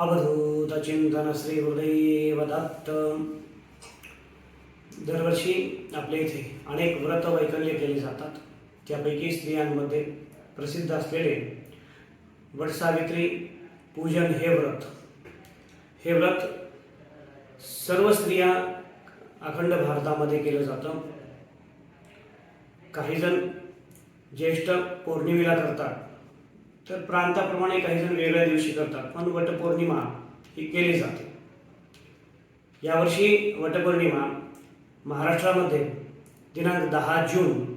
अवधूतचिंतन श्री गुरुदेव दत्त दरवर्षी आपल्या इथे अनेक व्रत वैकल्य केले जातात. त्यापैकी स्त्रियांमध्ये प्रसिद्ध असलेले वटसावित्री पूजन हे व्रत. हे व्रत सर्व स्त्रिया अखंड भारतामध्ये केलं जातं. काहीजण ज्येष्ठ पौर्णिमेला करतात. तर प्रांताप्रमाणे काही जण वेगळ्या दिवशी करतात पण वटपौर्णिमा ही केली जाते. यावर्षी वटपौर्णिमा महाराष्ट्रामध्ये दिनांक दहा जून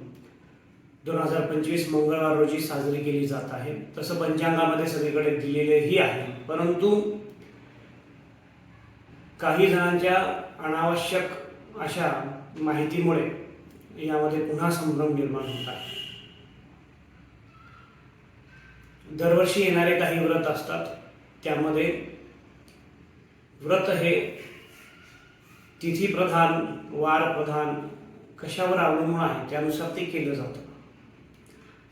दोन हजार पंचवीस मंगळवार रोजी साजरी केली जात आहे. तसं पंचांगामध्ये सगळीकडे दिलेलेही आहे. परंतु काही जणांच्या अनावश्यक अशा माहितीमुळे यामध्ये पुन्हा संभ्रम निर्माण होत आहे. दरवर्षी येणारे काही व्रत असतात. त्यामध्ये व्रत हे तिथी प्रधान वार प्रधान कशावर अवलंबून आहे त्यानुसार ते केलं जातं.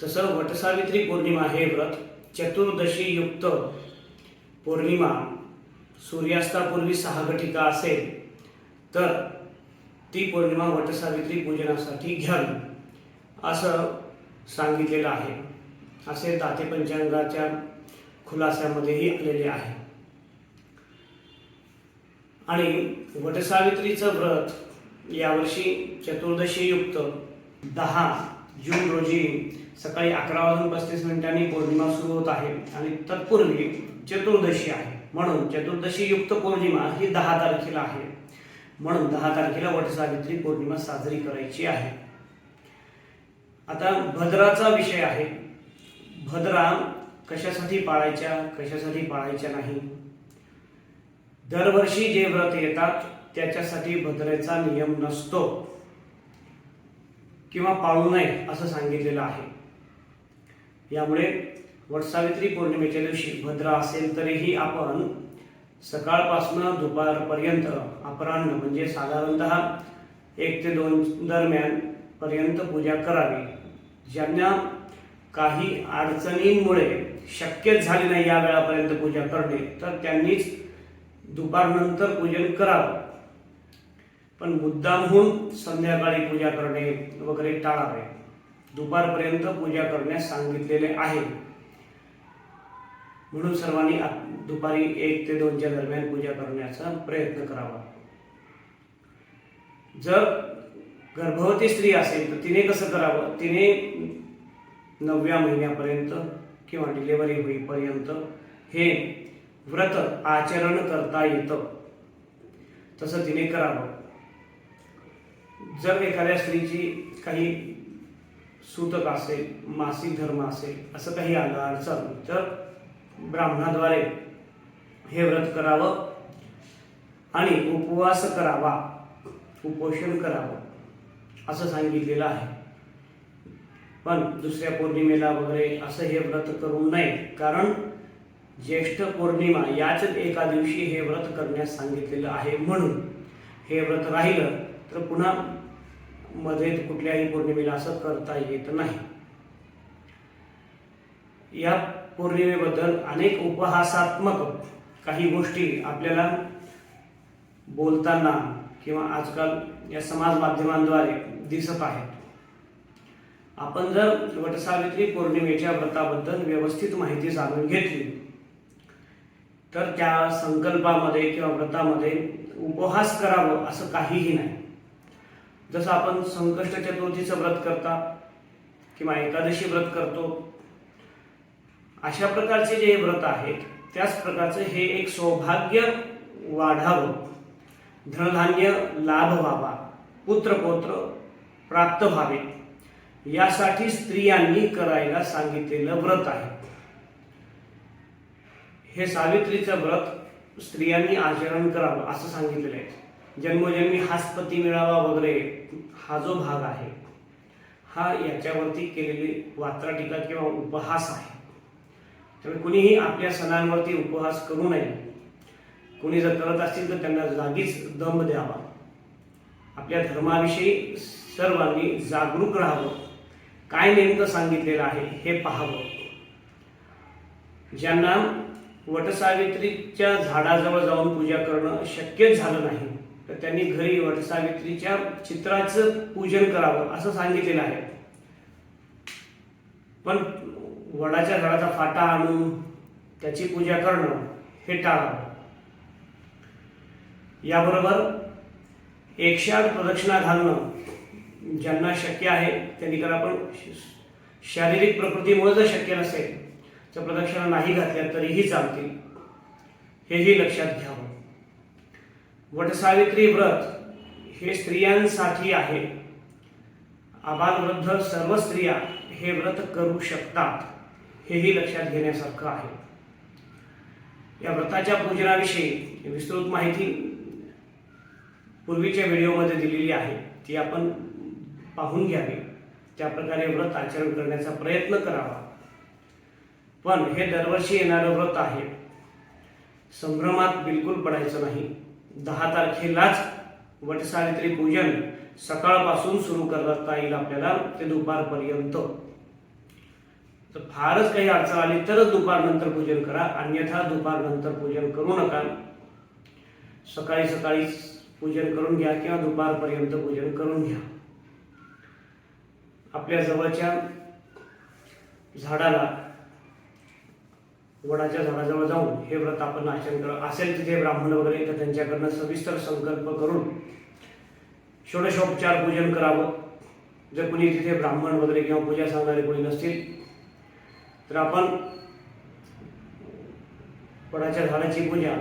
तसं वटसावित्री पौर्णिमा हे व्रत चतुर्दशी युक्त पौर्णिमा सूर्यास्तापूर्वी सहा घटिका असेल तर ती पौर्णिमा वटसावित्री पूजनासाठी घ्यावी असं सांगितलेलं आहे. असे दाते पंचांगाच्या खुलास्यामध्येही आलेले आहे. आणि वटसावित्रीचं व्रत यावर्षी चतुर्दशीयुक्त दहा जून रोजी सकाळी अकरा वाजून पस्तीस मिनिटांनी पौर्णिमा सुरू होत आहे आणि तत्पूर्वी चतुर्दशी आहे. म्हणून चतुर्दशीयुक्त पौर्णिमा ही दहा तारखेला आहे. म्हणून दहा तारखेला वटसावित्री पौर्णिमा साजरी करायची आहे. आता भद्राचा विषय आहे. भद्रा कशासाठी पाळायच्या कशासाठी पाळायच्या नाही? दरवर्षी जे व्रत येतात त्याच्यासाठी भद्रेचा नियम नसतो. किंवा पाळू नये असं सांगितलेलं आहे. यामुळे वटसावित्री पौर्णिमेच्या दिवशी भद्रा असेल तरीही आपण सकाळपासनं दुपारपर्यंत अपराह्न म्हणजे साधारणतः एक ते दोन दरम्यान पर्यंत पूजा करावी. ज्यांना काही अडचणींमुळे शक्यच झाले नाही या वेळापर्यंत पूजा करणे तर त्यांनीच दुपारनंतर पूजन करावं. पण मुद्दामहून संध्याकाळी पूजा करणे वगैरे टाळावे. दुपारपर्यंत पूजा करण्यास सांगितलेले आहे. म्हणून सर्वांनी दुपारी एक ते दोनच्या दरम्यान पूजा करण्याचा प्रयत्न करावा. जर गर्भवती स्त्री असेल तर तिने कसं करावं? तिने नवव्या महिन्यापर्यंत किंवा डिलेवरी होईपर्यंत हे व्रत आचरण करता येतं. तसं तिने करावं. जर एखाद्या स्त्रीची काही सूतक असेल मासिक धर्म असेल असं काही आलं अडचण तर ब्राह्मणाद्वारे हे व्रत करावं आणि उपवास करावा उपोषण करावं असं सांगितलेलं आहे. पण दुसऱ्या पौर्णिमेला वगैरे असं हे व्रत करू नये. कारण ज्येष्ठ पौर्णिमा याच एका दिवशी हे व्रत करण्यास सांगितलेलं आहे. म्हणून हे व्रत राहिलं तर पुन्हा मध्ये कुठल्याही पौर्णिमेला असं करता येत नाही. या पौर्णिमेबद्दल अनेक उपहासात्मक काही गोष्टी आपल्याला बोलताना किंवा आजकाल या समाज माध्यमांद्वारे दिसत आहेत. आपण जर वटसावित्री पौर्णिमेच्या व्रताबद्दल व्यवस्थित माहिती जाणून घेतली तर त्या संकल्पामध्ये किंवा व्रतामध्ये उपहास करावं असं काहीही नाही. जसं आपण संकष्ट चतुर्थीचं व्रत करता किंवा एकादशी व्रत करतो अशा प्रकारचे जे व्रत आहेत त्याच प्रकारचं हे एक सौभाग्य वाढावं धनधान्य लाभ व्हावा पुत्रपौत्र प्राप्त व्हावे यासाठी स्त्रियांनी करायला सांगितलेलं व्रत आहे. हे सावित्रीचं व्रत स्त्रियांनी आचरण करावं असं सांगितलेलं आहे. जन्मोजन्मी हाच पती मिळावा वगैरे हा जो भाग आहे हा याच्यावरती केलेली वात्रा टीका किंवा उपहास आहे. त्यामुळे कुणीही आपल्या सणांवरती उपहास करू नये. कुणी जर करत असतील तर त्यांना जागीच दम द्यावा. आपल्या धर्माविषयी सर्वांनी जागरूक राहावं. काय नेमकं सांगितलेलं आहे हे पाहावं. ज्यांना वटसावित्रीच्या झाडाजवळ जाऊन पूजा करणं शक्यच झालं नाही तर त्यांनी घरी वटसावित्रीच्या चित्राचं पूजन करावं असं सांगितलेलं आहे. पण वडाच्या झाडाचा फाटा आणून त्याची पूजा करणं हे टाळावं. याबरोबर एकशे आठ प्रदक्षिणा घालणं ज्यांना शक्य आहे त्यांनी करा पण शारीरिक प्रकृतीमुळे जर शक्य नसेल तर प्रदक्षिणा नाही घातल्या तरीही चालतील. हेही लक्षात घ्यावं. वटसावित्री व्रत हे स्त्रियांसाठी आहे. आबालवृद्ध सर्व स्त्रिया हे व्रत करू शकतात हेही लक्षात घेण्यासारखं आहे. या व्रताच्या पूजनाविषयी विस्तृत माहिती पूर्वीच्या व्हिडिओमध्ये दिलेली आहे. ती आपण पाहून घ्यावे. त्या प्रकारे व्रत आचरण करण्याचा प्रयत्न करावा. पण हे दरवर्षी येणारं व्रत आहे. संभ्रमात बिलकुल पडायचं नाही. दहा तारखेलाच वटसावित्री पूजन सकाळपासून सुरू करता येईल आपल्याला. ते दुपारपर्यंत. तर फारच काही अडचण आली तरच दुपारनंतर पूजन करा. अन्यथा दुपारनंतर पूजन करू नका. सकाळी सकाळी पूजन करून घ्या किंवा दुपारपर्यंत पूजन करून घ्या. आपल्या जवळच्या झाडाला वडाच्या झाडाजवळ जाऊन हे व्रत आपण आचरण कर असेल तिथे ब्राह्मण वगैरे तर त्यांच्याकडनं सविस्तर संकल्प करून षोडशोपचार पूजन करावं. जर कोणी तिथे ब्राह्मण वगैरे किंवा पूजा सांगणारे कोणी नसतील तर आपण वडाच्या झाडाची पूजा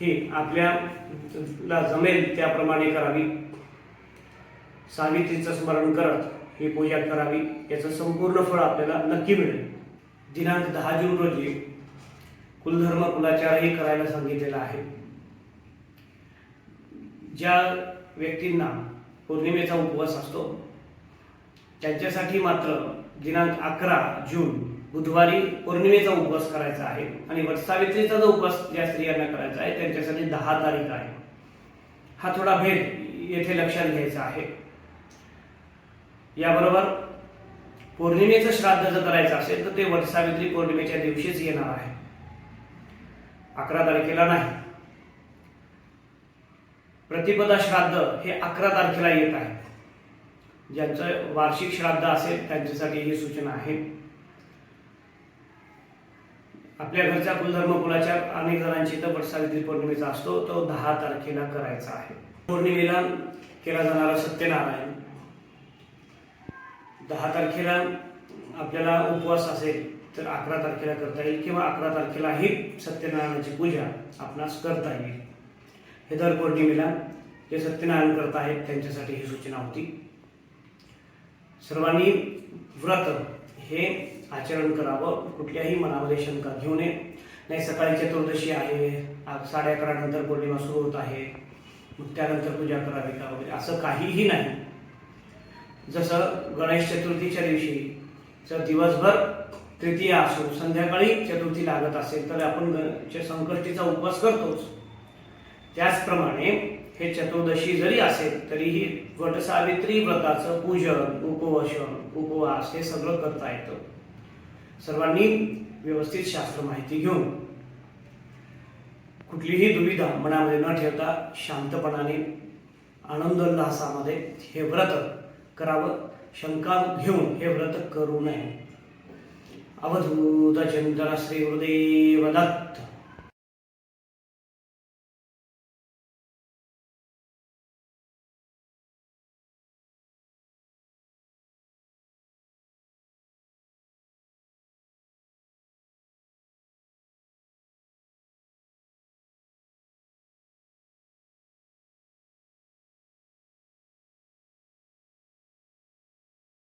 ही आपल्याला जमेल त्याप्रमाणे करावी. सावित्रीचं स्मरण करत ही पूजा करावी याचं संपूर्ण फळ आपल्याला नक्की मिळेल. दिनांक दहा जून रोजी कुलधर्म कुलाचारही करायला सांगितलेला आहे. ज्या व्यक्तींना पौर्णिमेचा उपवास असतो त्यांच्यासाठी मात्र दिनांक अकरा जून बुधवारी पौर्णिमेचा उपवास करायचा आहे आणि वटसावित्रीचा जो उपवास ज्या स्त्रियांना करायचा आहे त्यांच्यासाठी दहा तारीख आहे. हा थोडा भेद येथे लक्षात घ्यायचा आहे. याबरोबर पौर्णिमेचं श्राद्ध जर करायचं असेल तर ते वटसावित्री पौर्णिमेच्या दिवशीच येणार आहे. अकरा तारखेला नाही. प्रतिपदा श्राद्ध हे अकरा तारखेला येत आहे. ज्यांचं वार्षिक श्राद्ध असेल त्यांच्यासाठी ही सूचना आहे. आपल्या घरच्या कुलधर्म कुलाच्या अनेक जणांची तर वटसावित्री पौर्णिमेचा असतो तो दहा तारखेला करायचा आहे. पौर्णिमेला केला जाणारा सत्यनारायण दहा तारखेला आपल्याला उपवास असेल तर अकरा तारखेला करता येईल किंवा अकरा तारखेलाही सत्यनारायणाची पूजा आपणास करता येईल. हे दर पौर्णिमेला जे सत्यनारायण करत आहेत त्यांच्यासाठी ही सूचना होती. सर्वांनी व्रत हे आचरण करावं कुठल्याही मनामध्ये शंका घेऊ नये. नाही सकाळी चतुर्दशी आहे साडे अकरा नंतर पौर्णिमा सुरू होत आहे. मग त्यानंतर पूजा करावी का वगैरे असं काहीही नाही. जसं गणेश चतुर्थीच्या दिवशी जर दिवसभर तृतीया असो संध्याकाळी चतुर्थी लागत असेल तर आपण ग- संकष्टीचा उपवास करतोच. त्याचप्रमाणे हे चतुर्दशी जरी असेल तरीही वटसावित्री व्रताचं पूजन उपवशन उपवास हे सगळं करता येतं. सर्वांनी व्यवस्थित शास्त्र माहिती घेऊन कुठलीही दुविधा मनामध्ये न ठेवता शांतपणाने आनंद उल्हासामध्ये हे व्रत करावं. शंका घेऊन हे व्रत करू नये. अवधूत चंद्र श्री हृदय दत्त